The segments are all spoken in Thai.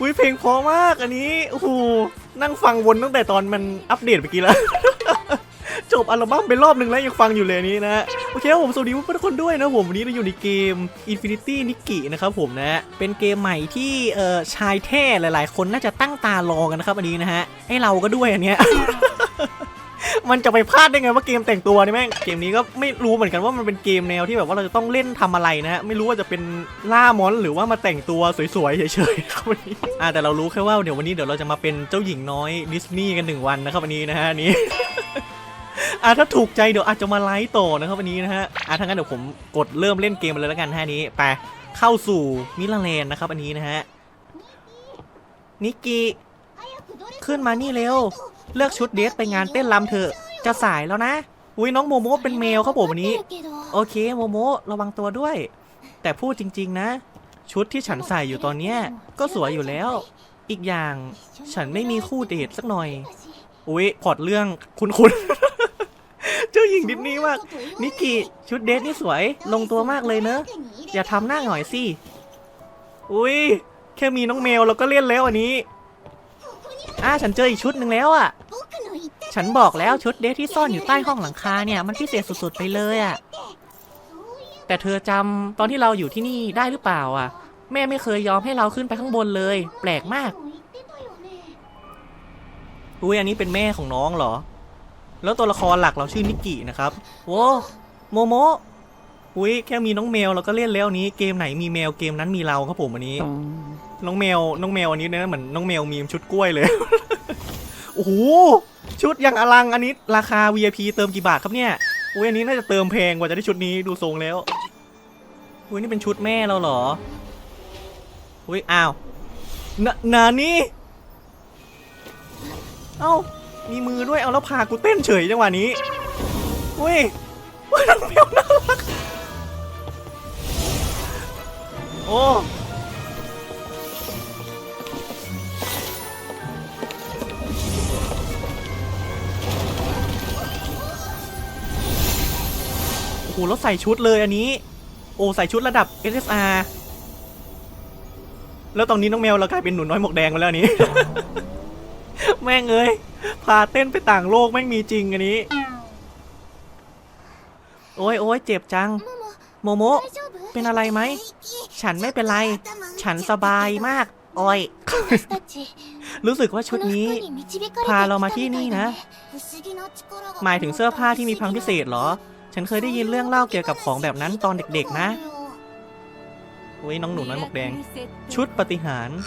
อุ้ยเพลงเพราะมากอันนี้โอ้โหนั่งฟังวนตั้งแต่ตอนมันอัปเดตเมื่อกี้แล้ว จบอัลบั้มไปรอบหนึ่งแล้วยังฟังอยู่เลยนี้นะ โอเคครับผมสวัสดีทุกคนด้วยนะผมวันนี้เราอยู่ในเกม Infinity Nikki นะครับผมนะ เป็นเกมใหม่ที่เอ่อชายแท้หลายๆ คนน่าจะตั้งตารอกันนะครับอันนี้นะฮะ ให้เราก็ด้วยอันเนี้ย มันจะไปพลาดได้ไงว่าเกมแต่งตัวนี่แม่งเกมนี้ก็ไม่รู้เหมือนกันว่ามันเป็นเกมแนวที่แบบว่าเราจะต้องเล่นทำอะไรนะฮะไม่รู้ว่าจะเป็นล่ามอนหรือว่ามาแต่งตัวสวยๆเฉยๆครับวันนี้อ่าแต่เรารู้แค่ว่าเดี๋ยววันนี้เดี๋ยวเราจะมาเป็นเจ้าหญิงน้อยดิสนีย์กันหนึ่งวันนะครับวันนี้นะฮะนี้อะถ้าถูกใจเดี๋ยวอาจจะมาไลฟ์ต่อนะครับวันนี้นะฮะอะถ้างั้นเดี๋ยวผมกดเริ่มเล่นเกมเลยแล้วกันฮะอันนี้ไปเข้าสู่มิลาแลนนะครับอันนี้นะฮะนิกกี้ขึ้นมานี่เร็ว เลือกชุดเดทไปงานเต้นรำเถอะ จะสายแล้วนะ อุ้ยน้องโมโมเป็นแมวครับผมวันนี้ โอเคโมโมระวังตัวด้วย แต่พูดจริง ๆ นะ ชุดที่ฉันใส่อยู่ตอนเนี้ยก็สวยอยู่แล้ว อีกอย่างฉันไม่มีคู่เดทสักหน่อย อุ้ยพอดเรื่องคุณคุณเจ้าหญิงดิสนีย์มากนิกกี้ชุดเดทนี่สวยลงตัวมากเลยเนอะ อย่าทำหน้าหน่อยสิ อุ้ยแค่มีน้องแมวเราก็เล่นแล้วอันนี้ อ่าฉันเจออีกชุดหนึ่งแล้วอะ ฉันบอกแล้วชุดเดทที่ซ่อนอยู่ใต้ห้องหลังคาเนี่ยมันพิเศษสุดๆไปเลยอะ่ะ แต่เธอจำตอนที่เราอยู่ที่นี่ได้หรือเปล่าอะ แม่ไม่เคยยอมให้เราขึ้นไปข้างบนเลย แปลกมาก อุ้ยอันนี้เป็นแม่ของน้องเหรอ แล้วตัวละครหลักเราชื่อนิกกี้นะครับ โว้โมโม อุ้ยแค่มีน้องแมวเราก็เล่นแล้วอันนี้เกมไหนมีแมวเกมนั้นมีเราครับผมอันนี้ น้องแมวน้องแมวอันนี้เนี่ยเหมือนน้องแมวมีมชุดกล้วยเลยโอ้โหชุดยังอลังอันนี้ราคา VIP เติมกี่บาทครับเนี่ยอุ้ยอันนี้น่าจะเติมแพงกว่าจะได้ชุดนี้ดูทรงแล้วอุ้ยนี่เป็นชุดแม่เราเหรออุ้ยอ้าวนานานี่เอ้ามีมือด้วยเอาแล้วพากูเต้นเฉยจังหวะนี้อุ้ยอุ้ยน้องแมวน่ารัก โอ้โอ้โหแล้วใส่ชุดเลยอันนี้ โอ้ใส่ชุดระดับ SSR แล้วตอนนี้น้องแมวเรากลายเป็นหนูน้อยหมวกแดงไปแล้วอันนี้ แม่งเอ้ยพาเต้นไปต่างโลกแม่งมีจริงอันนี้ โอ้ยโอ้ยเจ็บจัง โมโม เป็นอะไรไหม ฉันไม่เป็นไร ฉันสบายมากโอ้ยรู้สึกว่าชุดนี้ พาเรามาที่นี่นะ หมายถึงเสื้อผ้าที่มีพลังพิเศษเหรอ ฉันเคยได้ยินเรื่องเล่าเกี่ยวกับของแบบนั้นตอนเด็กๆนะอุ้ยน้องหนูน้อยหมวกแดง ชุดปฏิหารย์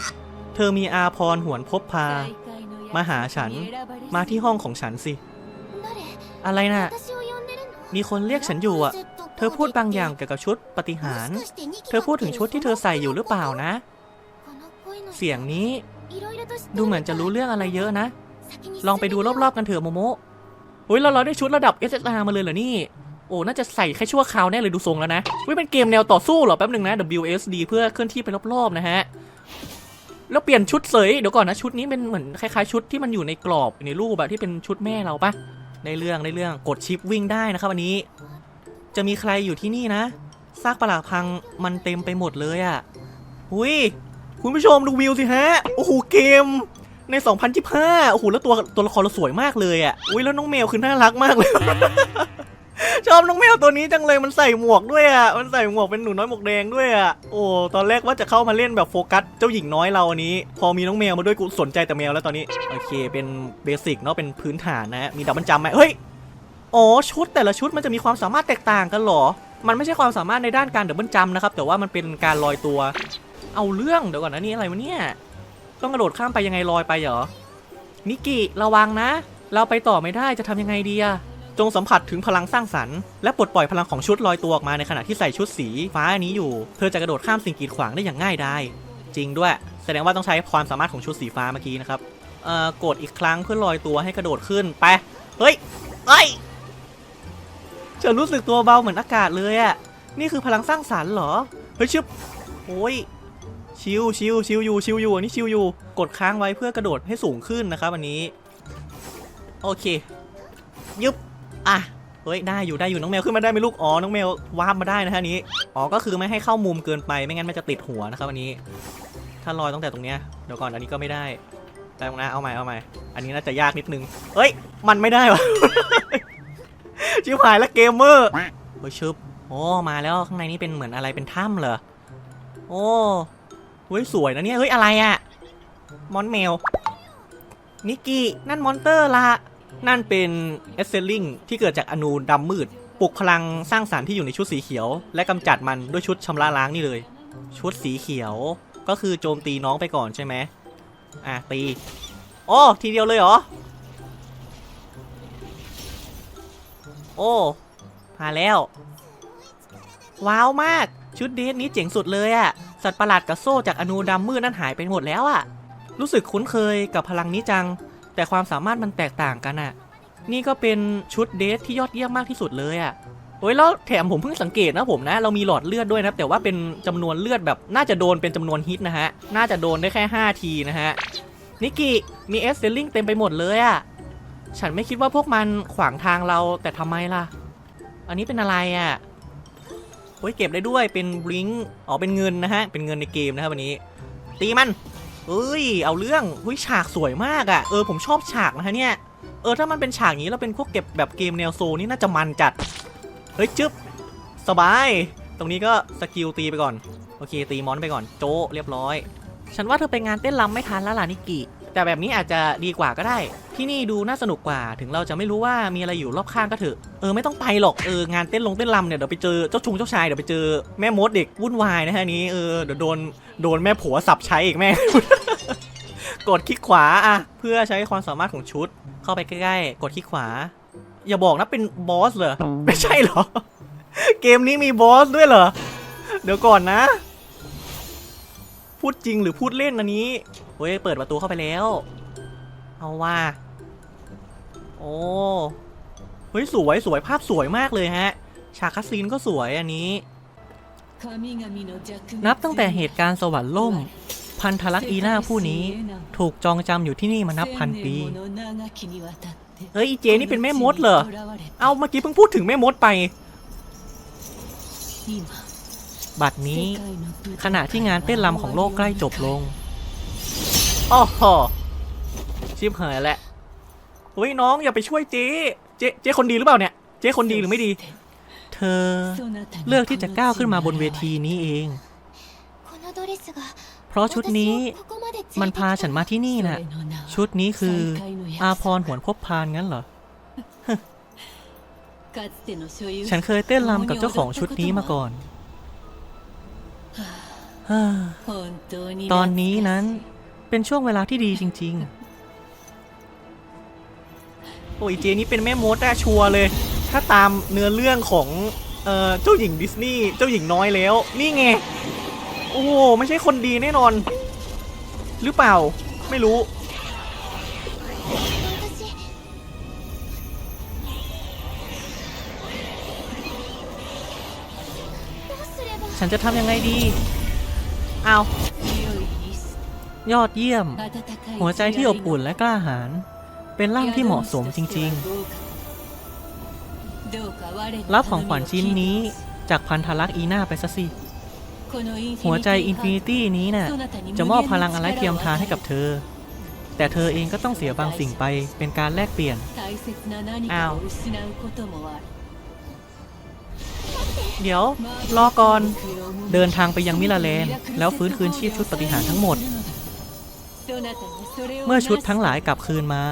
เธอมีอาพรหวนพบพา มาหาฉัน มาที่ห้องของฉันสิ อะไรน่ะ มีคนเรียกฉันอยู่อะ เธอพูดบางอย่างเกี่ยวกับชุดปฏิหาร เธอพูดถึงชุดที่เธอใส่อยู่หรือเปล่านะ เสียงนี้ดูเหมือนจะรู้เรื่องอะไรเยอะนะ ลองไปดูรอบๆกันเถอะโมโมเฮ้ยเราเราได้ชุดระดับ SSR มาเลยเหรอนี่ โอ้น่าจะใส่แค่ชั่วคราวแน่เลยดูทรงแล้วนะเฮ้ยเป็นเกมแนวต่อสู้เหรอแป๊บหนึ่งนะ WSD เพื่อเคลื่อนที่ไปรอบๆนะฮะ แล้วเปลี่ยนชุดเสยเดี๋ยวก่อนนะชุดนี้เป็นเหมือนคล้ายๆชุดที่มันอยู่ในกรอบในรูปอะที่เป็นชุดแม่เราปะในเรื่องในเรื่องกดชิปวิ่งได้นะครับวันนี้ จะมีใครอยู่ที่นี่นะซากปลักพังมันเต็มไปหมดเลยอะหุยคุณผู้ชมดูวิวสิฮะ โอ้โหเกมใน 2025 โอ้โห แล้วตัวตัวละครเราสวยมากเลยอะ อุ้ยแล้วน้องแมวคือน่ารักมากเลย ชอบน้องแมวตัวนี้จังเลย มันใส่หมวกด้วยอะ มันใส่หมวกเป็นหนูน้อยหมวกแดงด้วยอะ โอ้ ตอนแรกว่าจะเข้ามาเล่นแบบโฟกัสเจ้าหญิงน้อยเราอันนี้ พอมีน้องแมวมาด้วยกูสนใจแต่แมวแล้วตอนนี้ โอเค เป็นเบสิกเนาะ เป็นพื้นฐานนะ มีดับเบิลจัมไหมเฮ้ย อ๋อชุดแต่ละชุดมันจะมีความสามารถแตกต่างกันหรอ มันไม่ใช่ความสามารถในด้านการเดบเบิลจัมนะครับ แต่ว่ามันเป็นการลอยตัว เอาเรื่องเดี๋ยวก่อนนะนี่อะไรวะเนี่ยต้องกระโดดข้ามไปยังไงลอยไปเหรอนิกกี้ระวังนะ เราไปต่อไม่ได้จะทำยังไงดีอะจงสัมผัสถึงพลังสร้างสรรค์และปลดปล่อยพลังของชุดลอยตัวออกมาในขณะที่ใส่ชุดสีฟ้าอันนี้อยู่ เธอจะกระโดดข้ามสิ่งกีดขวางได้อย่างง่ายดายจริงด้วย แสดงว่าต้องใช้ความสามารถของชุดสีฟ้าเมื่อกี้นะครับเอ่อกดอีกครั้งเพื่อลอยตัวให้กระโดดขึ้นไปเฮ้ยเฮ้ย ฉันรู้สึกตัวเบาเหมือนอากาศเลยอะนี่คือพลังสร้างสรรค์เหรอ เฮ้ยชึบโอ้ย ชิวชิวชิวอยู่ชิวอยู่อันนี้ชิวอยู่ กดค้างไว้เพื่อกระโดดให้สูงขึ้นนะครับอันนี้ โอเค ยึบ อะ เฮ้ย ได้อยู่ได้อยู่น้องแมวขึ้นมาได้ไหมลูก อ๋อ น้องแมววาร์ปมาได้นะฮะนนี้ อ๋อ ก็คือไม่ให้เข้ามุมเกินไป ไม่งั้นมันจะติดหัวนะครับอันนี้ ถ้าลอยตั้งแต่ตรงเนี้ย เดี๋ยวก่อน อันนี้ก็ไม่ได้แต่ตรงนะ เอาใหม่ เอาใหม่ อันนี้น่าจะยากนิดนึงเอ้ย มันไม่ได้วะ ชิบหายแล้วเกมเมอร์โอ้ยชึบโอ้มาแล้วข้างในนี้เป็นเหมือนอะไรเป็นถ้ำเหรอโอ้เฮ้ยสวยนะเนี่ยเฮ้ยอะไรอะมอนเมลนิกกี้นั่นมอนเตอร์ละนั่นเป็นเอสเซลลิงที่เกิดจากอนูดำมืดปลุกพลังสร้างสารรค์ที่อยู่ในชุดสีเขียว และกำจัดมันด้วยชุดชำระล้างนี่เลย ชุดสีเขียวก็คือโจมตีน้องไปก่อนใช่ไหมอะตีโอ้ทีเดียวเลยเหรอ โอ้มาแล้ว ว้าวมากชุดเดทนี้เจ๋งสุดเลยอะสัตว์ประหลาดกับโซ่จากอนูดำมืดนั่นหายไปหมดแล้วอะรู้สึกคุ้นเคยกับพลังนี้จัง แต่ความสามารถมันแตกต่างกันอะนี่ก็เป็นชุดเดทที่ยอดเยี่ยมมากที่สุดเลยอะโอ้ยแล้วแถมผมเพิ่งสังเกตนะผมนะ เรามีหลอดเลือดด้วยนะแต่ว่าเป็นจำนวนเลือดแบบน่าจะโดนเป็นจำนวนฮิตนะฮะ น่าจะโดนได้แค่ 5 ทีนะฮะนิกกี้มีเอสเซลลิงเต็มไปหมดเลยอะ ฉันไม่คิดว่าพวกมันขวางทางเราแต่ทำไมล่ะ อันนี้เป็นอะไรอะโอ้ยเก็บได้ด้วยเป็นบลิงอ๋อเป็นเงินนะฮะ เป็นเงินในเกมนะครับวันนี้ ตีมันเอ้ย เอาเรื่องหุ้ยฉากสวยมากอะ่ะ เออผมชอบฉากนะฮะเนี่ย เออถ้ามันเป็นฉากนี้แล้วเป็นพวกเก็บแบบเกมแนวโซนี่น่าจะมันจัด เฮ้ยจึ๊บสบาย ตรงนี้ก็สกิลตีไปก่อน โอเค ตีมอนไปก่อน โจเรียบร้อย ฉันว่าเธอไปงานเต้นรำไม่ทันแล้วล่ะนิกกี้ แต่แบบนี้อาจจะดีกว่าก็ได้ ที่นี่ดูน่าสนุกกว่า ถึงเราจะไม่รู้ว่ามีอะไรอยู่รอบข้างก็เถอะเออไม่ต้องไปหรอกเอองานเต้นลงเต้นรำเนี่ยเดี๋ยวไปเจอเจ้าชุงเจ้าชายเดี๋ยวไปเจอแม่มดเด็กวุ่นวายนะฮะนนี้เออเดี๋ยวโดนโดนแม่ผัวสับใช้อีกแม่ กดคลิกขวาอะเพื่อใช้ความสามารถของชุด เข้าไปใกล้ๆกดคลิกขวา อย่าบอกนะเป็นบอสเหรอไม่ใช่เหรอ เกมนี้มีบอสด้วยเหรอเดี๋ยวก่อนนะ พูดจริงหรือพูดเล่นอันนี้ เฮ้ยเปิดประตูเข้าไปแล้ว เอาว่าโอ้เฮ้ยสวยสวยภาพสวยมากเลยฮะ ฉากคัสซีนก็สวยอันนี้ นับตั้งแต่เหตุการณ์สวรรค์ล่ม พันธลักษณ์อีน่าผู้นี้ ถูกจองจำอยู่ที่นี่มานับพันปี เฮ้ยอีเจนี่เป็นแม่มดเหรอ เอาเอาเมื่อกี้เพิ่งพูดถึงแม่มดไป บัดนี้ ขณะที่งานเต้นรำของโลกใกล้จบลง งอ้อหอชิบหายแล้วเฮ้ยน้องอย่าไปช่วยเจ๊เจ๊เจ๊คนดีหรือเปล่าเนี่ย เจ๊คนดีหรือไม่ดี เธอเลือกที่จะก้าวขึ้นมาบนเวทีนี้นี้เอง เพราะชุดนี้มัมันนพาพาฉัฉันนมามาที่ที่นี่นี่น่ะน่ะชุดนี้คือ อาอาพพรรหหววนนพบพานงั้นเหรอ ฉัฉันนเคยเต้นรำกับเจ้าของชุดนี้มาก่อนเฮ้อตตออนนนี้นี้นั้นั้นน เป็นช่วงเวลาที่ดีจริง ๆ โอ้ยเจนี่เป็นแม่มดอะชัวร์เลย ถ้าตามเนื้อเรื่องของเอ่อเจ้าหญิงดิสนีย์เจ้าหญิงน้อยแล้ว นี่ไง โอ้โหไม่ใช่คนดีแน่นอน หรือเปล่าไม่รู้ฉันจะทำยังไงดีอ้าว ยอดเยี่ยม หัวใจที่อบอุ่นและกล้าหาญเป็นร่างที่เหมาะสมจริงๆๆรัรับบขขอองงขขวัวัญญชิ้ชิ้นนนี้นี้จากพันธลักษณ์อีน่าไปซะสิ หัหัววใจใจอิอินนฟิฟินินิตี้ตี้นี้นี้น่ะน่ะจะจะมมออบบพพลัลังงอะอะไรไรเทีเทียยมมทาทานนให้ให้กักับบเธเธออแต่เธอเองก็ต้องเสียบางสิ่งไปเป็นการแลกเปลี่ยน อ้าว เดี๋ยว รอก่อน เดินทางไปยังมิลาแลนด์แล้วฟื้นคืนชีพชุดปฏิหารย์ทั้งหมด เมื่อชุดทั้งหลายกลับคืนมา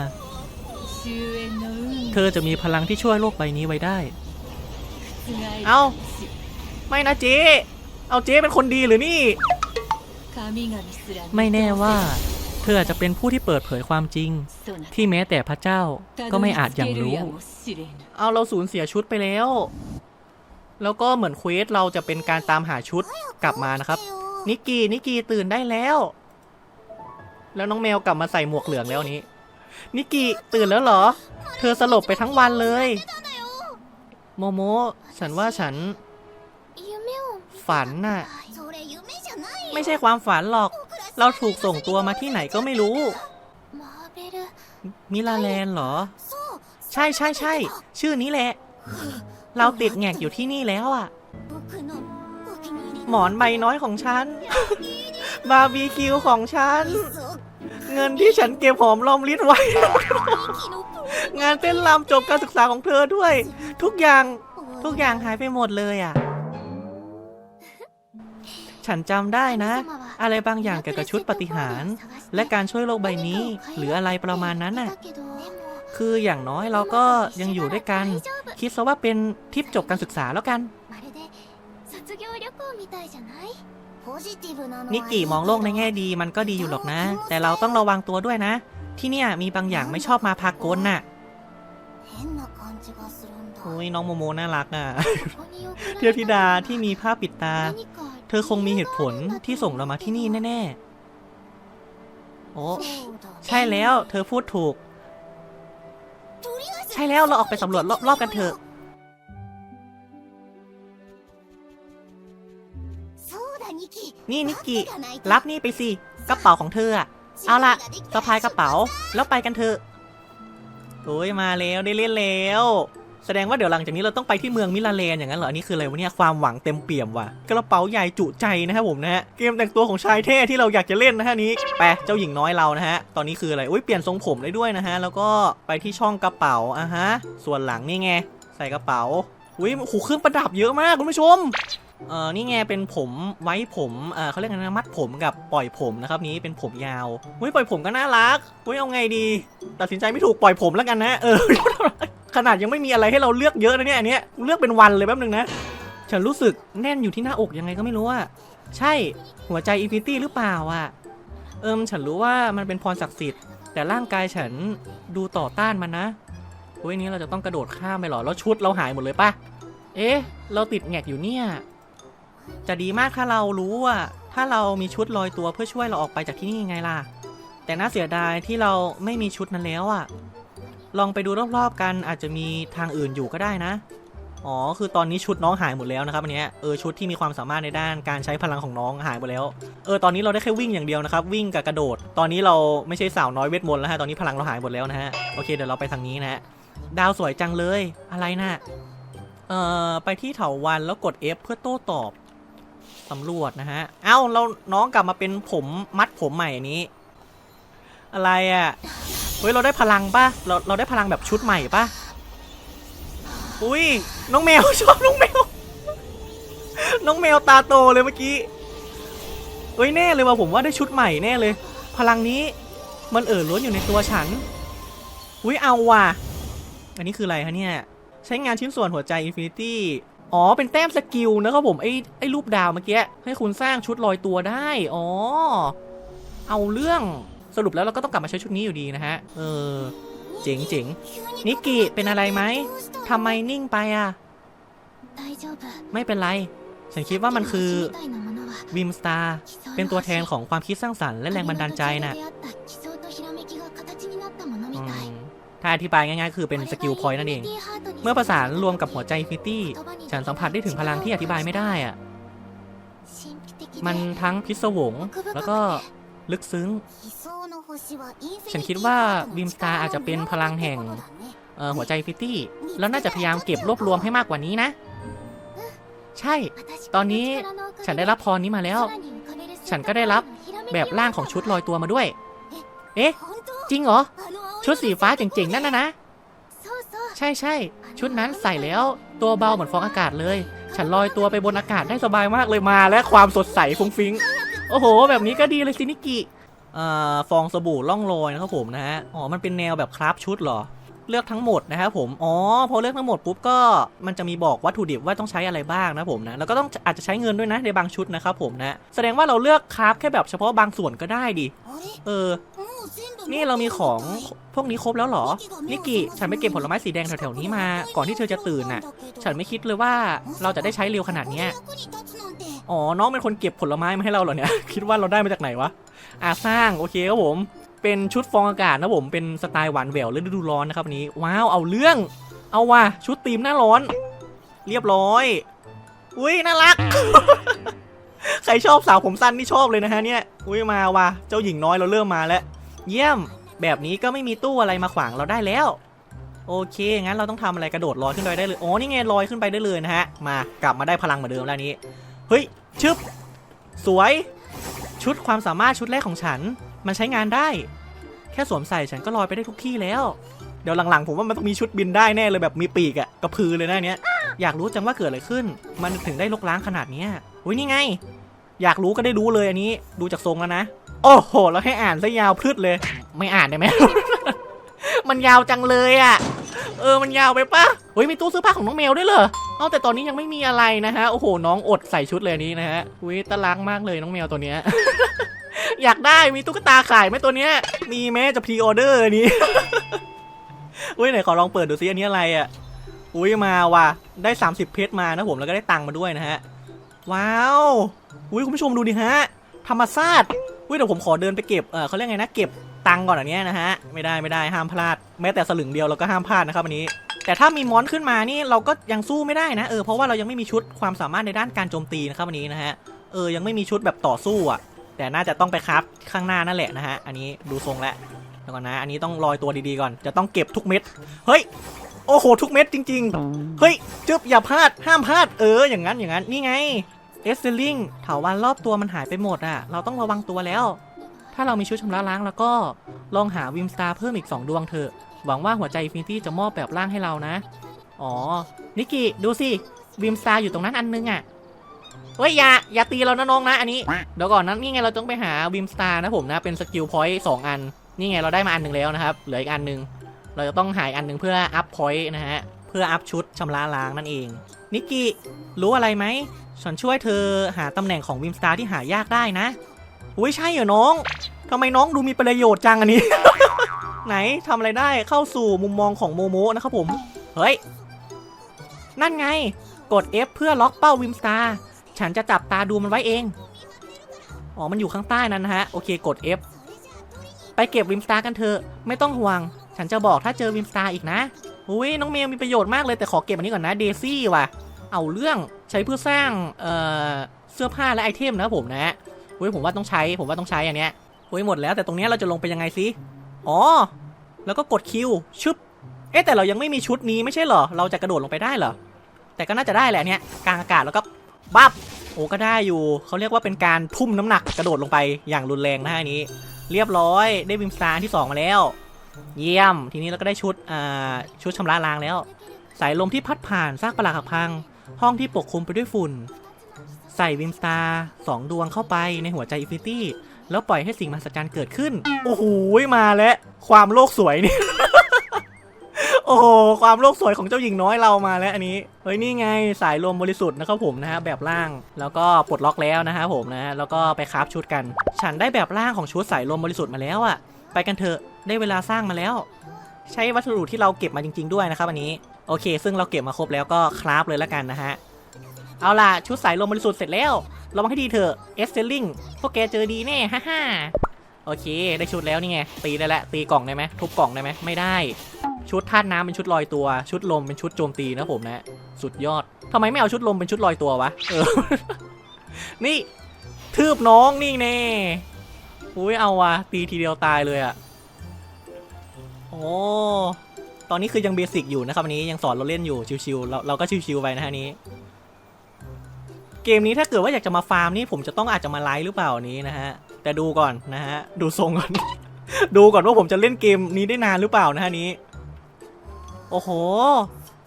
เธเธออจะมีพลังที่ช่วยโลกใบนี้ไว้ได้ เอ้าไม่นะเจ๊เอาเจ๊เป็นคนดีหรือนี่ ไม่ไม่แน่แน่ว่าว่า เธออาจจะเป็นผู้ที่เปิดเผยความจริง ที่ที่แม้แต่พระเจ้าก็ก็ไม่ไม่อาอาจจยัยังงรู้รู้ เอาเราสูญเสียชุดไปแล้ว แล้วก็เหมือนเควสเราจะเป็นการตามหาชุดกลับมานะครับ นิกกี้นิกกี้ตื่นได้แล้ว แล้วน้องแมวกลับมาใส่หมวกเหลืองแล้วนี้ นิกกี้ตื่นแล้วเหรอ เธอสลบไปทั้งวันเลย โมโม ฉันว่าฉัน ฝันน่ะ ไม่ใช่ความฝันหรอก เราถูกส่งตัวมาที่ไหนก็ไม่รู้ มิลาแลนเหรอ ใช่ใช่ใช่ ชื่อนี้แหละ เราติดแงกอยู่ที่นี่แล้วอะ หมอนใบน้อยของฉัน บาร์บีคิวของฉัน เงินที่ฉันเก็บหอมรอมริบไว้ งานเต้นรำจบการศึกษาของเธอด้วย ทุกอย่างทุกอย่างหายไปหมดเลยอะ ฉันจำได้นะ อะไรบางอย่างเกี่ยวกับชุดปฏิหารและการช่วยโลกใบนี้ หรืออะไรประมาณนั้นน่ะ คืออย่างน้อยเราก็ยังอยู่ด้วยกัน คิดซะว่าเป็นทริปจบการศึกษาแล้วกัน นิกกี้มองโลกในแง่ดีมันก็ดีอยู่หรอกนะ แต่เราต้องระวังตัวด้วยนะ ที่เนี่ยมีบางอย่างไม่ชอบมาพากลน่ะโอ้ยน้องโมโมน่ารักอะ เทพธิดาที่มีผ้าปิดตา เธอคงมีเหตุผลที่ส่งเรามาที่นี่แน่ๆ โอ้ใช่แล้ว เธอพูดถูก ใช่แล้วเราออกไปสำรวจรอบๆกันเถอะ นี่นิกกี้รับนี่ไปสิ กระเป๋าของเธออะเอาละสะพายกระเป๋า แล้วไปกันเถอะโอ้ยมาแล้วได้เล่นแล้ว แสดงว่าเดี๋ยวหลังจากนี้เราต้องไปที่เมืองมิลาเลนอย่างนั้นเหรอ อันนี้คืออะไรวะเนี่ยความหวังเต็มเปี่ยมว่ะ กระเป๋าใหญ่จุใจนะครับผมนะฮะ เกมแต่งตัวของชายเท่ที่เราอยากจะเล่นนะฮะนี้ ไปเจ้าหญิงน้อยเรานะฮะ ตอนนี้คืออะไร อุ้ยเปลี่ยนทรงผมได้ด้วยนะฮะ แล้วก็ไปที่ช่องกระเป๋าอะฮะ ส่วนหลังนี่ไง ใส่กระเป๋า อุ้ยโอ้โหเครื่องประดับเยอะมากคุณผู้ชม เออนี่ไงเป็นผมไว้ผมเออเขาเรียกกันนะมัดผมกับปล่อยผมนะครับนี้เป็นผมยาวอุ้ยปล่อยผมก็น่ารักอุ้ยเอาไงดี ตัดสินใจไม่ถูกปล่อยผมแล้วกันนะเออขนาดยังไม่มีอะไรให้เราเลือกเยอะนะเนี่ยอันเนี้ยเลือกเป็นวันเลยแป๊บนึงนะ ฉันรู้สึกแน่นอยู่ที่หน้าอกยังไงก็ไม่รู้อะใช่หัวใจอินฟินิตี้หรือเปล่าอะเอิมฉันรู้ว่ามันเป็นพรศักดิ์สิทธิ์แต่ร่างกายฉันดูต่อต้านมันนะอุ้ยนี้เราจะต้องกระโดดข้ามไปหรอแล้วชุดเราหายหมดเลยปะเอ๊ะ เราติดแงกอยู่เนี่ย จะดีมากถ้าเรารู้ว่า ถ้าเรามีชุดลอยตัวเพื่อช่วยเราออกไปจากที่นี่ยังไงล่ะ แต่น่าเสียดายที่เราไม่มีชุดนั้นแล้วอะลองไปดูรอบๆกันอาจจะมีทางอื่นอยู่ก็ได้นะ อ๋อ คือตอนนี้ชุดน้องหายหมดแล้วนะครับอันเนี้ยเออชุดที่มีความสามารถในด้านการใช้พลังของน้องหายหมดแล้ว เออตอนนี้เราได้แค่วิ่งอย่างเดียวนะครับ วิ่งกับกระโดด ตอนนี้เราไม่ใช่สาวน้อยเวทมนต์แล้วฮะตอนนี้พลังเราหายหมดแล้วนะฮะโอเคเดี๋ยวเราไปทางนี้นะฮะดาวสวยจังเลยอะไรนะ่ะเอ่อไปที่เถาวันแล้วกด F เพื่อโต้ตอบ สำรวจนะฮะ เอ้าเราน้องกลับมาเป็นผมมัดผมใหม่นี้ อะไรอะ่ะ เฮ้ย เราได้พลังปะเราเราได้พลังแบบชุดใหม่ปะอุ้ยน้องแมว ชอบน้องแมว น้องแมวตาโตเลยเมื่อกี้เฮ้ยแน่เลยว่าผมว่าได้ชุดใหม่แน่เลย พลังนี้มันเอ่อล้วนอยู่ในตัวฉัน อุ้ยเอาว่ะ อันนี้คืออะไรคะเนี่ย ใช้งานชิ้นส่วนหัวใจอินฟินิตี้ อ๋อ เป็นแต้มสกิลนะครับผมไอ้ไอ้รูปดาวเมื่อกี้ให้คุณสร้างชุดลอยตัวได้ อ๋อ เอาเรื่องสรุปแล้วเราก็ต้องกลับมาใช้ชุดนี้อยู่ดีนะฮะ เออ เจ๋งเจ๋งนิกกี้เป็นอะไรไหมทำไมนิ่งไปอะ ไม่เป็นไร ฉันคิดว่ามันคือวิมสตาร์เป็นตัวแทนของความคิดสร้างสรรค์และแรงบันดาลใจน่ะ ถ้าอธิบายง่ายๆ คือเป็นสกิลพอยต์นั่นเอง เมื่อประสานรวมกับหัวใจอินฟินิตี้ ฉันสัมผัสได้ถึงพลังที่อธิบายไม่ได้อะมันทั้งพิศวง แล้วก็ลึกซึ้ง ฉันคิดว่าวิมสตาร์อาจจะเป็นพลังแห่งหัวใจฟิตตี้ แล้วน่าจะพยายามเก็บรวบรวมให้มากกว่านี้นะ ใช่ ตอนนี้ฉันได้รับพรนี้มาแล้ว ฉันก็ได้รับแบบร่างของชุดลอยตัวมาด้วย เอ๊ะ จริงเหรอ ชุดสีฟ้าเจ๋งๆ นั่นนะนะ ใช่ใช่ชุดนั้นใส่แล้ว ตัวเบาเหมือนฟองอากาศเลย ฉันลอยตัวไปบนอากาศได้สบายมากเลยมาและความสดใสฟุ้งฟิ้งโอ้โห แบบนี้ก็ดีเลยสินิกิเอ่อฟองสบู่ล่องลอยนะครับผมนะฮะอ๋อมันเป็นแนวแบบคราฟชุดเหรอ เลือกทั้งหมดนะครับผม อ๋อ พอเลือกทั้งหมดปุ๊บก็มันจะมีบอกวัตถุดิบว่าต้องใช้อะไรบ้างนะผมนะ แล้วก็ต้องอาจจะใช้เงินด้วยนะในบางชุดนะครับผมนะ แสดงว่าเราเลือกคราฟแค่แบบเฉพาะบางส่วนก็ได้ดิ เออ นี่เรามีของพวกนี้ครบแล้วเหรอ นิกกี้ฉันไปเก็บผลไม้สีแดงแถวๆนี้มา ก่อนที่เธอจะตื่นน่ะ ฉันไม่คิดเลยว่าเราจะได้ใช้เร็วขนาดเนี้ยอ๋อ น้องเป็นคนเก็บผลไม้มาให้เราเหรอเนี่ย คิดว่าเราได้มาจากไหนวะอ่าสร้าง โอเคครับผม เป็นชุดฟองอากาศนะผมเป็นสไตล์หวานแหววฤดูร้อนนะครับนี้ว้าวเอาเรื่อง เอาว่ะชุดธีมหน้าร้อน เรียบร้อยอุ้ยน่ารัก ใครชอบสาวผมสั้นนี่ชอบเลยนะฮะเนี่ยอุ้ยมาว่ะเจ้าหญิงน้อยเราเริ่มมาแล้ว เยี่ยมแบบนี้ก็ไม่มีตู้อะไรมาขวางเราได้แล้ว โอเค งั้นเราต้องทำอะไรกระโดดลอยขึ้นไปได้เลยอ๋อนี่ไงลอยขึ้นไปได้เลยนะฮะมากลับมาได้พลังเหมือนเดิมแล้วนี้เฮ้ยชึบสวย ชุดความสามารถชุดแรกของฉัน มันใช้งานได้ แค่สวมใส่ฉันก็ลอยไปได้ทุกที่แล้ว เดี๋ยวหลังๆ ผมว่ามันต้องมีชุดบินได้แน่เลยแบบมีปีกอะกระพือเลยนะเนี้ย อยากรู้จังว่าเกิดอะไรขึ้น มันถึงได้ลกล้างขนาดเนี้ยอุ้ยนี่ไง อยากรู้ก็ได้รู้เลยอันนี้ ดูจากทรงแล้วนะ โอ้โห แล้วให้อ่านซะยาวพลืดเลย ไม่อ่านได้ไหม มันยาวจังเลยอะเออ มันยาวไปปะเฮ้ย มีตู้เสื้อผ้าของน้องแมวด้วยเหรอ เอาแต่ตอนนี้ยังไม่มีอะไรนะฮะ โอ้โห น้องอดใส่ชุดเลยนี้นะฮะอุ้ยตะลักมากเลยน้องแมวตัวเนี้ย อยากได้มีตุ๊กตาขายไหมตัวเนี้ย มีแม้จะพรีออเดอร์นี้ อุ้ยไหนขอลองเปิดดูซิอันนี้อะไรอะอุ้ยมาว่ะ ได้ 30 เพชรมานะผมแล้วก็ได้ตังค์มาด้วยนะฮะ ว้าว อุ้ยคุณผู้ชมดูดิฮะ ธรรมชาติอุ้ยเดี๋ยวผมขอเดินไปเก็บ เออเขาเรียกไงนะ เก็บตังค์ก่อนอันนี้นะฮะ ไม่ได้ไม่ได้ห้ามพลาด แม้แต่สลึงเดียวเราก็ห้ามพลาดนะครับอันนี้ แต่ถ้ามีมอนขึ้นมานี่เราก็ยังสู้ไม่ได้นะเออเพราะว่าเรายังไม่มีชุดความสามารถในด้านการโจมตีนะครับอันนี้นะฮะ เออยังไม่มีชุดแบบต่อสู้อะ แต่น่าจะต้องไปครับข้างหน้านั่นแหละนะฮะ อันนี้ดูทรงแล้วเดี๋ยวก่อนนะ อันนี้ต้องลอยตัวดีๆก่อน จะต้องเก็บทุกเม็ด เฮ้ย โอ้โห ทุกเม็ดจริง ๆ เฮ้ยจึบอย่าพลาด ห้ามพลาด เออ อย่างนั้น อย่างนั้น นี่ไง เอสเซลิงเถาวันรอบตัวมันหายไปหมดอะ เราต้องระวังตัวแล้ว ถ้าเรามีชุดชำระล้างแล้วก็ ลองหาวิมสตาร์เพิ่มอีก 2 ดวงเถอะ หวังว่าหัวใจฟินตี้จะมอบแบบร่างให้เรานะ อ๋อ นิกกี้ดูสิ วิมสตาร์อยู่ตรงนั้นอันนึงอะ เฮ้ยอย่าอย่าตีเรานะน้องนะอันนี้เดี๋ยวก่อนนะนี่ไงเราต้องไปหาวิมสตาร์นะผมนะเป็นสกิลพอยต์สองอัน นี่ไงเราได้มาอันหนึ่งแล้วนะครับเหลืออีกอันหนึ่งเราจะต้องหาอีกอันหนึ่งเพื่ออัพพอยต์นะฮะเพื่ออัพชุดชำระล้างนั่นเองนิกกี้รู้อะไรไหมฉันช่วยเธอหาตำแหน่งของวิมสตาร์ที่หายากได้นะอุ้ยใช่เหรอน้องทำไมน้องดูมีประโยชน์จังอันนี้ ไหนทำอะไรได้เข้าสู่มุมมองของโมโมนะครับผมเฮ้ยนั่นไงกด F เพื่อล็อกเป้าวิมสตาร์ ฉันจะจับตาดูมันไว้เอง อ๋อ มันอยู่ข้างใต้นั้นนะฮะ โอเค กด F ไปเก็บวิมสตาร์กันเถอะ ไม่ต้องห่วง ฉันจะบอกถ้าเจอวิมสตาร์อีกนะ อุ้ยน้องเมลมีประโยชน์มากเลยแต่ขอเก็บอันนี้ก่อนนะเดซี่ว่ะ เอาเรื่องใช้เพื่อสร้างเอ่อเสื้อผ้าและไอเทมนะผมนะอุ้ยผมว่าต้องใช้ ผมว่าต้องใช้อันเนี้ยอุ้ยหมดแล้วแต่ตรงเนี้ยเราจะลงไปยังไงซิอ๋อ แล้วก็กดคิวชึบ เอ๊ะแต่เรายังไม่มีชุดนี้ไม่ใช่เหรอ เราจะกระโดดลงไปได้เหรอ แต่ก็น่าจะได้แหละเนี่ยกลางอากาศแล้วก็ บับโอ้ก็ได้อยู่เขาเรียกว่าเป็นการทุ่มน้ำหนักกระโดดลงไปอย่างรุนแรงนะอันนี้ เรียบร้อยได้วิมสตาร์ที่ 2 มาแล้ว เยี่ยม ทีนี้เราก็ได้ชุดอ่าชุดชำระล้างแล้ว สายลมที่พัดผ่านซากปลักหักพัง ห้องที่ปกคลุมไปด้วยฝุ่น ใส่วิมสตาร์สองดวงเข้าไปในหัวใจอิฟินิตี้แล้วปล่อยให้สิ่งมหัศจรรย์เกิดขึ้น โอ้โหมาแล้วความโลกสวยนี่ โอ้โหความโลกสวยของเจ้าหญิงน้อยเรามาแล้วอันนี้ เฮ้ยนี่ไงสายลมบริสุทธิ์นะครับผมนะฮะแบบล่าง แล้วก็ปลดล็อกแล้วนะฮะผมนะแล้วก็ไปคราฟชุดกัน ฉันได้แบบล่างของชุดสายลมบริสุทธิ์มาแล้วอะไปกันเถอะได้เวลาสร้างมาแล้ว ใช้วัสดุที่เราเก็บมาจริง ๆ ด้วยนะครับอันนี้โอเค ซึ่งเราเก็บมาครบแล้วก็คราฟเลยละกันนะฮะเอาล่ะชุดสายลมบริสุทธิ์เสร็จแล้วระวังให้ดีเถอะเอสเซลลิงพวกแกเจอดีแน่ฮ่าฮ่าโอเค ได้ชุดแล้วนี่ไงตีได้แล้วตีกล่องได้ไหมทุบกล่องได้ไหมไม่ได้ ชุดธาตุน้ำเป็นชุดลอยตัว ชุดลมเป็นชุดโจมตีนะผมนะ สุดยอดทำไมไม่เอาชุดลมเป็นชุดลอยตัววะเออนี่ทืบน้องนี่แน่อุ้ยเอาวะตีทีเดียวตายเลยอะโอ้ตอนนี้คือยังเบสิกอยู่นะครับอันนี้ยังสอนเราเล่นอยู่ชิวๆเราเราก็ชิวๆไปนะฮะนี้ เกมนี้ถ้าเกิดว่าอยากจะมาฟาร์มนี่ผมจะต้องอาจจะมาไลฟ์หรือเปล่านี้นะฮะ แต่ดูก่อนนะฮะ ดูทรงก่อน ดูก่อนว่าผมจะเล่นเกมนี้ได้นานหรือเปล่านะฮะนี้ โอ้โห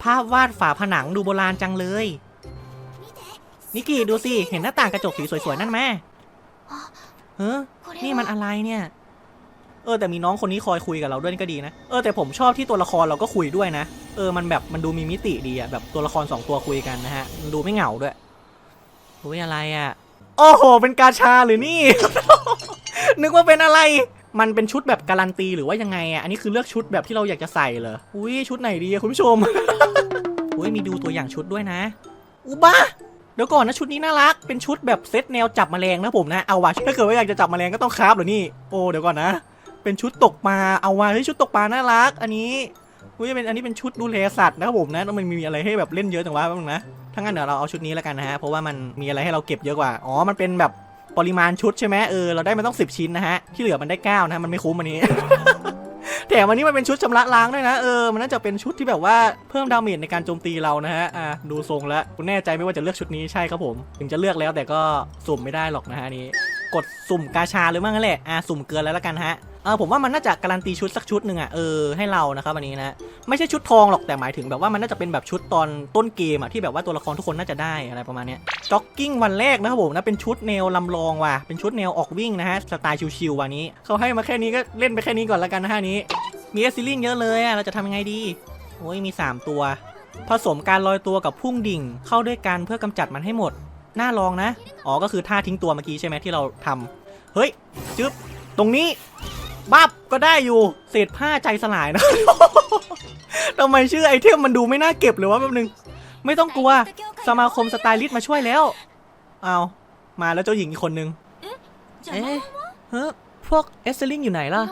ภาพวาดฝาผนังดูโบราณจังเลย นิกกี้ดูสิ เห็นหน้าต่างกระจกสีสวยๆ นั่นไหมเฮ้ยนี่มันอะไรเนี่ย เออแต่มีน้องคนนี้คอยคุยกับเราด้วยก็ดีนะ เออแต่ผมชอบที่ตัวละครเราก็คุยด้วยนะ เออมันแบบมันดูมีมิติดีอะแบบตัวละครสองตัวคุยกันนะฮะ มันดูไม่เหงาด้วยอุ้ยอะไรอะโอ้โห เป็นกาชาหรือนี่ นึกว่าเป็นอะไร มันเป็นชุดแบบการันตีหรือว่ายังไงอะ อันนี้คือเลือกชุดแบบที่เราอยากจะใส่เหรอ อุ้ยชุดไหนดีคุณผู้ชม อุ้ยมีดูตัวอย่างชุดด้วยนะ อุบ้าเดี๋ยวก่อนนะชุดนี้น่ารัก เป็นชุดแบบเซตแนวจับแมลงนะผมนะ เอาว่ะถ้าเกิดว่าอยากจะจับแมลงก็ต้องคราฟเหรอนี่ โอ้เดี๋ยวก่อนนะ เป็นชุดตกปลา เอาว่ะเฮ้ยชุดตกปลาน่ารัก อันนี้ อุ้ยเป็นอันนี้เป็นชุดดูแลสัตว์นะครับผมนะแล้วมันมีอะไรให้แบบเล่นเยอะจังวะบนึงนะ ถ้างั้นเดี๋ยวเราเอาชุดนี้แล้วกันนะฮะ เพราะว่ามันมีอะไรให้เราเก็บเยอะกว่า อ๋อ มันเป็นแบบ ปริมาณชุดใช่ไหมเออเราได้มาต้อง 10 ชิ้นนะฮะที่เหลือมันได้ 9นะฮะมันไม่คุ้มอันนี้ แถมอันนี้มันเป็นชุดชำระล้างด้วยนะเออมันน่าจะเป็นชุดที่แบบว่าเพิ่มดาเมจในการโจมตีเรานะฮะอะดูทรงแล้วคุณแน่ใจไม่ว่าจะเลือกชุดนี้ใช่ครับผม ถึงจะเลือกแล้วแต่ก็สุ่มไม่ได้หรอกนะฮะนี้ กดสุ่มกาชาเลยมั้งนั่นแหละอะสุ่มเกินแล้วละกันฮะเออผมว่ามันน่าจะการันตีชุดสักชุดหนึ่งอะเออให้เรานะครับวันนี้นะ ไม่ใช่ชุดทองหรอกแต่หมายถึงแบบว่ามันน่าจะเป็นแบบชุดตอนต้นเกมอะที่แบบว่าตัวละครทุกคนน่าจะได้อะไรประมาณเนี้ยจ็อกกิ้งวันแรกนะครับผมนะเป็นชุดแนวลำลองว่ะเป็นชุดแนวออกวิ่งนะฮะสไตล์ชิวๆวันนี้เขาให้มาแค่นี้ก็เล่นไปแค่นี้ก่อนละกันนะฮะนี้มีเอซิลิงเยอะเลยอะเราจะทำยังไงดีโอ้ยมี 3 ตัว ผสมการลอยตัวกับพุ่งดิ่งเข้าด้วยกันเพื่อกำจัดมันให้หมดน่าลองนะ อ๋อ ก็คือท่าทิ้งตัวเมื่อกี้ใช่ไหมที่เราทำเฮ้ย จึ๊บ ตรงนี้ บับก็ได้อยู่ เศษผ้าใจสลายนะ ทำไมชื่อไอเทมมันดูไม่น่าเก็บเลยวะแป๊บนึง ไม่ต้องกลัว สมาคมสไตลิสต์มาช่วยแล้ว เอามาแล้วเจ้าหญิงอีกคนนึง เอ๊ะเฮ้ยพวกเอสเซลิงอยู่ไหนล่ะ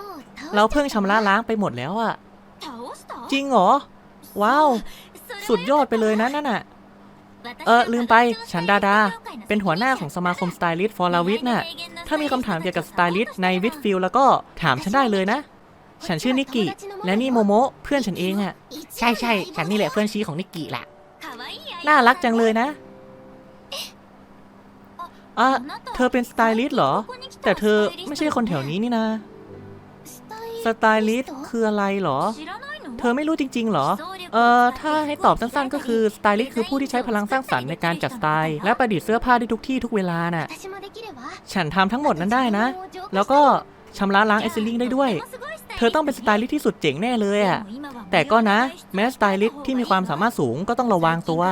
เราเพิ่งชำระล้างไปหมดแล้วอะจริงเหรอ ว้าว สุดยอดไปเลยนะนั่นน่ะ เออลืมไปฉันดาดา เป็นหัวหน้าของสมาคมสไตลิสต์ฟอร์ลาวิทน่ะ ถ้ามีคำถามเกี่ยวกับสไตลิสต์ในวิทฟิลแล้วก็ถามฉันได้เลยนะ ฉันชื่อนิกกิ และนี่โมโมะเพื่อนฉันเองอะใช่ใช่ฉันนี่แหละเพื่อนชี้ของนิกกิแหละ น่ารักจังเลยนะอะเธอเป็นสไตลิสต์เหรอ แต่เธอไม่ใช่คนแถวนี้นี่นะสไตลิสต์คืออะไรเหรอ เธอไม่รู้จริง ๆ เหรอ เอ่อ ถ้าให้ตอบสั้นๆ ก็คือสไตลิสต์คือผู้ที่ใช้พลังสร้างสรรค์ในการจัดสไตล์ และประดิษฐ์เสื้อผ้าได้ทุกที่ทุกเวลาน่ะ ฉันทำทั้งหมดนั้นได้นะ แล้วก็ ชำระล้างเอซิลิงได้ด้วย เธอต้องเป็นสไตลิสต์ที่สุดเจ๋งแน่เลยอะแต่ก็นะ แม้สไตลิสต์ที่มีความสามารถสูงก็ต้องระวังตัว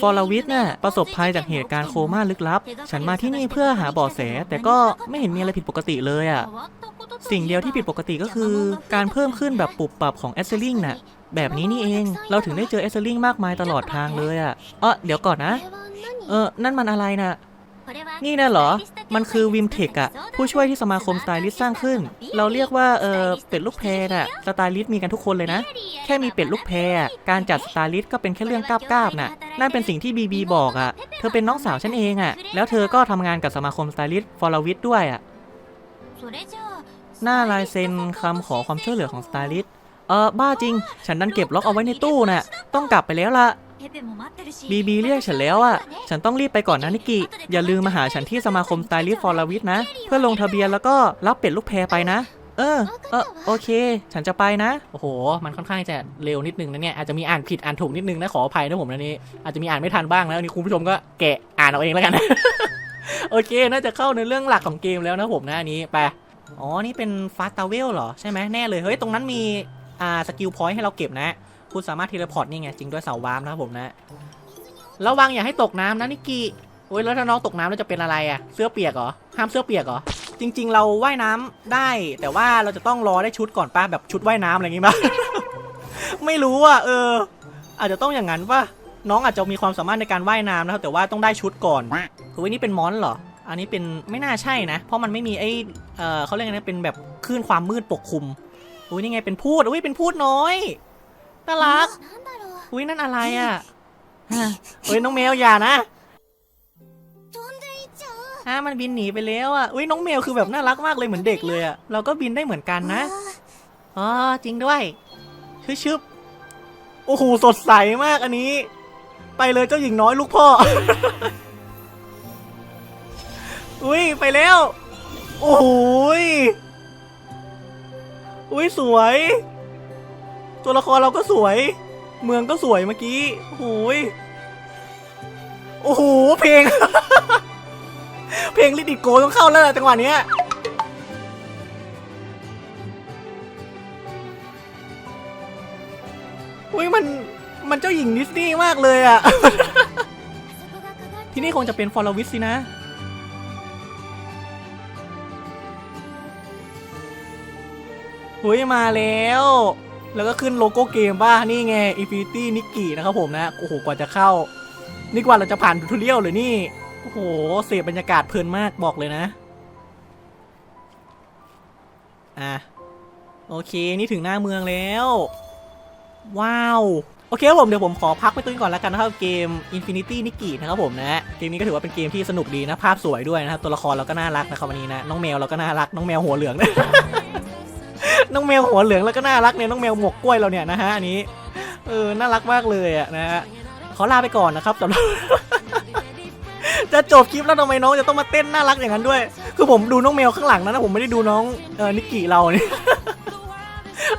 ฟอร์ลาวิทน่ะประสบภัยจากเหตุการณ์โคม่าลึกลับ ฉันมาที่นี่เพื่อหาเบาะแส แต่ก็ไม่เห็นมีอะไรผิดปกติเลยอะสิ่งเดียวที่ผิดปกติก็คือการเพิ่มขึ้นแบบปรับปรับของเอสเซลิงน่ะ แบบนี้นี่เอง เราถึงได้เจอเอสเซลิงมากมายตลอดทางเลยอะเออเดี๋ยวก่อนนะ เออนั่นมันอะไรน่ะ นี่น่ะเหรอ มันคือวิมเทคอะผู้ช่วยที่สมาคมสไตลิสต์สร้างขึ้น เราเรียกว่า เออเป็ดลูกแพรน่ะสไตลิสต์มีกันทุกคนเลยนะ แค่มีเป็ดลูกแพรอะการจัดสไตลิสต์ก็เป็นแค่เรื่องกาบๆน่ะ นั่นเป็นสิ่งที่บีบีบอกอะเธอเป็นน้องสาวฉันเองอะแล้วเธอก็ทำงานกับสมาคมสไตลิสต์ฟอร์วิทด้วยอะหน้าลายเซ็นคำขอความช่วยเหลือของสไตลิสต์เออบ้าจริง ฉันดันเก็บล็อกเอาไว้ในตู้น่ะ ต้องกลับไปแล้วล่ะ บีบีเรียกฉันแล้วอะฉันต้องรีบไปก่อนนะนิกิ อย่าลืมมาหาฉันที่สมาคมสไตลิสต์ฟอร์ลาวิทนะ เพื่อลงทะเบียนแล้วก็รับเป็ดลูกแพรไปนะ เออ เออ โอเค ฉันจะไปนะ โอ้โห มันค่อนข้างจะเร็วนิดนึงนะเนี่ย อาจจะมีอ่านผิดอ่านถูกนิดนึงนะขออภัยนะผมนะนี่ อาจจะมีอ่านไม่ทันบ้างแล้วนี่คุณผู้ชมก็แกะอ่านเอาเองแล้วกัน โอเค น่าจะเข้าในเรื่องหลักของเกมแล้วนะผมนะอันนี้ ไป อ๋อ นี่เป็นฟาสตาเวลเหรอใช่ไหมแน่เลย เฮ้ย ตรงนั้นมีอ่าสกิลพอยต์ให้เราเก็บนะ คุณสามารถเทเลพอร์ตนี่ไงจริงด้วยเสาวาร์มนะครับผมนะระวังอย่าให้ตกน้ำนะนิกกี้โอ้ยแล้วถ้าน้องตกน้ำแล้วจะเป็นอะไรอะเสื้อเปียกเหรอห้ามเสื้อเปียกเหรอจริง ๆ เราว่ายน้ำได้ แต่ว่าเราจะต้องรอได้ชุดก่อนป้าแบบชุดว่ายน้ำอะไรอย่างงี้ป่ะไม่รู้อะเออ อาจจะต้องอย่างนั้นป่ะน้องอาจจะมีความสามารถในการว่ายน้ำนะครับแต่ว่าต้องได้ชุดก่อนคือวันนี้เป็นมอนเหรอ อันนี้เป็นไม่น่าใช่นะ เพราะมันไม่มีไอเออเขาเรียกไงนะเป็นแบบคลื่นความมืดปกคลุมอุ้ยนี่ไงเป็นพูดอุ้ยเป็นพูดน้อย น่ารักอุ้ยนั่นอะไรอะเฮ้ยน้องแมวอย่านะฮะมันบินหนีไปแล้วอะอุ้ยน้องแมวคือแบบน่ารักมากเลยเหมือนเด็กเลยอะเราก็บินได้เหมือนกันนะอ๋อจริงด้วยชึบชึบโอ้โหสดใสมากอันนี้ ไปเลยเจ้าหญิงน้อยลูกพ่อ อุ้ยไปแล้ว โอ้โหยอุ้ยสวย ตัวละครเราก็สวย เมืองก็สวยเมื่อกี้โอ้โหยโอ้โหเพลง เพลงลิดิโกต้องเข้าแล้วล่ะจังหวะเนี้ยอุ้ยมันมันเจ้าหญิงดิสนีย์มากเลยอะที่นี่คงจะเป็นฟอลวิสสินะ หุยมาแล้ว แล้วก็ขึ้นโลโก้เกมป่ะนี่ไง Infinity n i k i นะครับผมนะโอ้โหกว่าจะเข้า นี่กว่าเราจะผ่านทูเรียลเลยนี่โอ้โหเสพบรรยากาศเพลินมากบอกเลยนะอะโอเค นี่ถึงหน้าเมืองแล้ว ว้าว โอเคครับผม เดี๋ยวผมขอพักไปตัวนี้ก่อนแล้วกันนะครับ เกม Infinity n i k i นะครับผมนะ เกมนี้ก็ถือว่าเป็นเกมที่สนุกดีนะ ภาพสวยด้วยนะครับ ตัวละครเราก็น่ารักนะครับวันนี้นะ น้องแมวเราก็น่ารัก น้องแมวหัวเหลืองน้ น้องแมวหัวเหลืองแล้วก็น่ารักเนี่ยน้องแมวหมวกกล้วยเราเนี่ยนะฮะอันนี้ เออน่ารักมากเลยอะนะฮะขอลาไปก่อนนะครับสำหรับจะจบคลิปแล้วทำไมน้องจะต้องมาเต้นน่ารักอย่างนั้นด้วย คือผมดูน้องแมวข้างหลังนะนะผมไม่ได้ดูน้องเออนิกกี้เราเนี่ย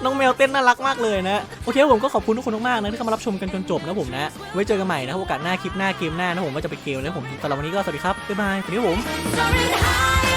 น้องแมวเต้นน่ารักมากเลยนะโอเคผมก็ขอบคุณทุกคนมากๆนะที่เข้ามารับชมกันจนจบนะผมนะ ไว้เจอกันใหม่นะโอกาสหน้าคลิปหน้าเกมหน้านะผมว่าจะไปเกมนะผมสำหรับวันนี้ก็สวัสดีครับบ๊ายบายสวัสดีครับผม